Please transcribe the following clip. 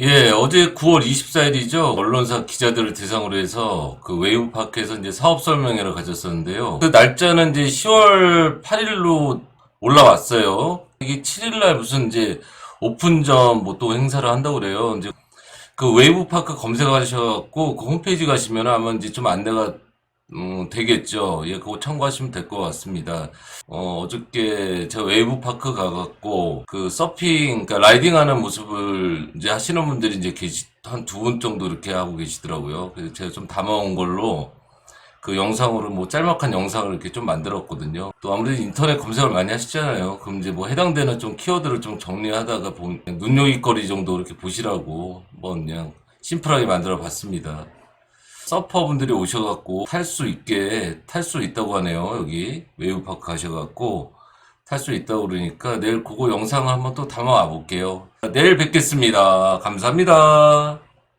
예, 어제 9월 24일이죠. 언론사 기자들을 대상으로 해서 그 웨이브파크에서 이제 사업 설명회를 가졌었는데요. 그 날짜는 이제 10월 8일로 올라왔어요. 이게 7일날 무슨 이제 오픈점 뭐또 행사를 한다고 그래요. 이제 그 웨이브파크 검색하셔갖고 그 홈페이지 가시면 아마 이제 좀 안내가 음, 되겠죠. 예, 그거 참고하시면 될 것 같습니다. 어, 어저께 제가 웨이브 파크 가갖고 그 서핑, 그러니까 라이딩 하는 모습을 이제 하시는 분들이 이제 계시, 한 두 분 정도 이렇게 하고 계시더라고요. 그래서 제가 좀 담아온 걸로 그 영상으로 뭐 짤막한 영상을 이렇게 좀 만들었거든요. 또 아무래도 인터넷 검색을 많이 하시잖아요. 그럼 이제 뭐 해당되는 좀 키워드를 좀 정리하다가 본, 눈요깃거리 정도 이렇게 보시라고 한번 그냥 심플하게 만들어 봤습니다. 서퍼분들이 오셔갖고 탈 수 있게 탈 수 있다고 하네요. 여기 웨이브파크 가셔갖고 탈 수 있다고 그러니까 내일 그거 영상 한번 또 담아와 볼게요. 내일 뵙겠습니다. 감사합니다.